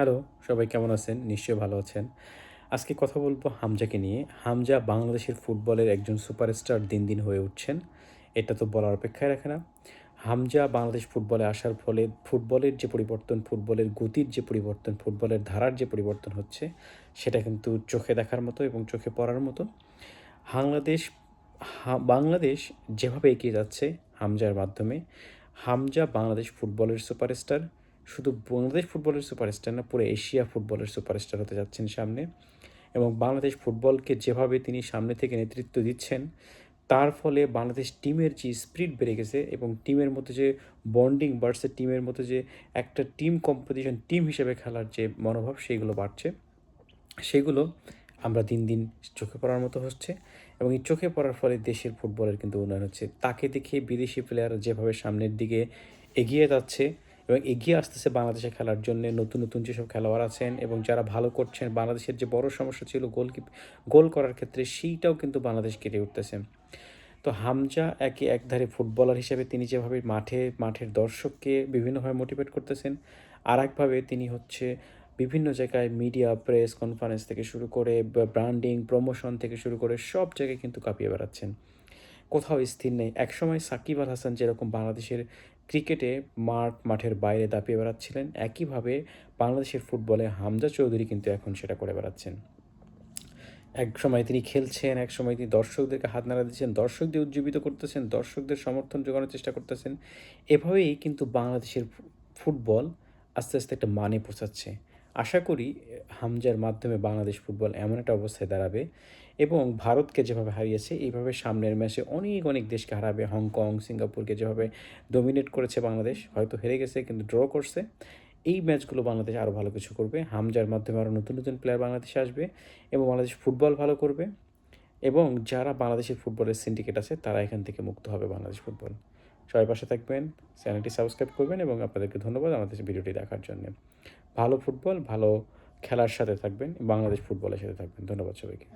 Hello, সবাই কেমন আছেন? নিশ্চয়ই ভালো আছেন। আজকে কথা বলব হামজাকে নিয়ে। হামজা বাংলাদেশের ফুটবলের একজন সুপারস্টার দিন দিন হয়ে উঠছেন। এটা তো বলার অপেক্ষায় রাখে না। হামজা বাংলাদেশ ফুটবলে আসার ফলে ফুটবলের যে পরিবর্তন, ফুটবলের গতির যে পরিবর্তন, ফুটবলের ধারার যে পরিবর্তন হচ্ছে, সেটা কিন্তু চোখে দেখার মতো এবং চোখে পড়ার মতো। বাংলাদেশ বাংলাদেশ যেভাবে এগিয়ে যাচ্ছে হামজার মাধ্যমে, হামজা বাংলাদেশ ফুটবলের সুপারস্টার শুধু বাংলাদেশ ফুটবলের সুপারস্টার না, পুরো এশিয়া ফুটবলের সুপারস্টার হতে যাচ্ছেন সামনে। এবং বাংলাদেশ ফুটবলকে যেভাবে তিনি সামনে থেকে নেতৃত্ব দিচ্ছেন, তার ফলে বাংলাদেশ টিমের যে স্পিরিট বেড়ে গেছে এবং টিমের মধ্যে যে বন্ডিং বাড়ছে, টিমের মধ্যে যে একটা টিম কম্পিটিশন টিম হিসেবে খেলার যে মনোভাব সেইগুলো বাড়ছে। সেগুলো আমরা দিন দিন চোখে পড়ার মতো হচ্ছে এবং এই চোখে পড়ার ফলে দেশের ফুটবলের কিন্তু উন্নয়ন হচ্ছে। তাকে দেখে বিদেশি প্লেয়ার যেভাবে সামনের দিকে এগিয়ে যাচ্ছে এবং এগিয়ে আসতেছে বাংলাদেশে খেলার জন্য। নতুন নতুন যেসব খেলোয়াড় আছেন এবং যারা ভালো করছেন, বাংলাদেশের যে বড় সমস্যা ছিল গোলকিপ গোল করার ক্ষেত্রে সেইটাও কিন্তু বাংলাদেশ কেটে উঠতেছে। তো হামজা একে একধারে ফুটবলার হিসেবে তিনি যেভাবে মাঠে, মাঠের দর্শককে বিভিন্নভাবে মোটিভেট করতেছেন আর একভাবে তিনি হচ্ছে বিভিন্ন জায়গায় মিডিয়া প্রেস কনফারেন্স থেকে শুরু করে ব্র্যান্ডিং প্রমোশন থেকে শুরু করে সব জায়গায় কিন্তু কাঁপিয়ে বেড়াচ্ছেন। কোথাও স্থির নেই। একসময় সাকিব আল হাসান যেরকম বাংলাদেশের ক্রিকেটে মাঠ, মাঠের বাইরে দাপিয়ে বেড়াচ্ছিলেন। একইভাবে বাংলাদেশের ফুটবলে হামজা চৌধুরী কিন্তু এখন সেটা করে বেড়াচ্ছেন। এক সময় তিনি খেলছেন, এক সময় তিনি দর্শকদেরকে হাত নাড়া দিচ্ছেন, দর্শকদের উজ্জীবিত করতেছেন, দর্শকদের সমর্থন জোগানোর চেষ্টা করতেছেন। এভাবেই কিন্তু বাংলাদেশের ফুটবল আস্তে আস্তে একটা মানে পৌঁছাচ্ছে আশা করি, হামজার মাধ্যমে বাংলাদেশ ফুটবল এমন একটা অবস্থায় দাঁড়াবে এবং ভারতকে যেভাবে হারিয়েছে, এইভাবে সামনের ম্যাচে অনেক অনেক দেশকে হারাবে। হংকং, সিঙ্গাপুরকে যেভাবে ডমিনেট করেছে বাংলাদেশ, হয়তো হেরে গেছে কিন্তু ড্র করছে। এই ম্যাচগুলো বাংলাদেশ আরও ভালো কিছু করবে। হামজার মাধ্যমে আরও নতুন নতুন প্লেয়ার বাংলাদেশে আসবে এবং বাংলাদেশ ফুটবল ভালো করবে এবং যারা বাংলাদেশের ফুটবলের সিন্ডিকেট আছে, তারা এখান থেকে মুক্ত হবে বাংলাদেশ ফুটবল। সবাই পাশে থাকবেন, চ্যানেলটি সাবস্ক্রাইব করবেন এবং আপনাদেরকে ধন্যবাদ আমাদের ভিডিওটি দেখার জন্য। ভালো ফুটবল, ভালো খেলার সাথে থাকবেন, বাংলাদেশ ফুটবলের সাথে থাকবেন। ধন্যবাদ সবাইকে।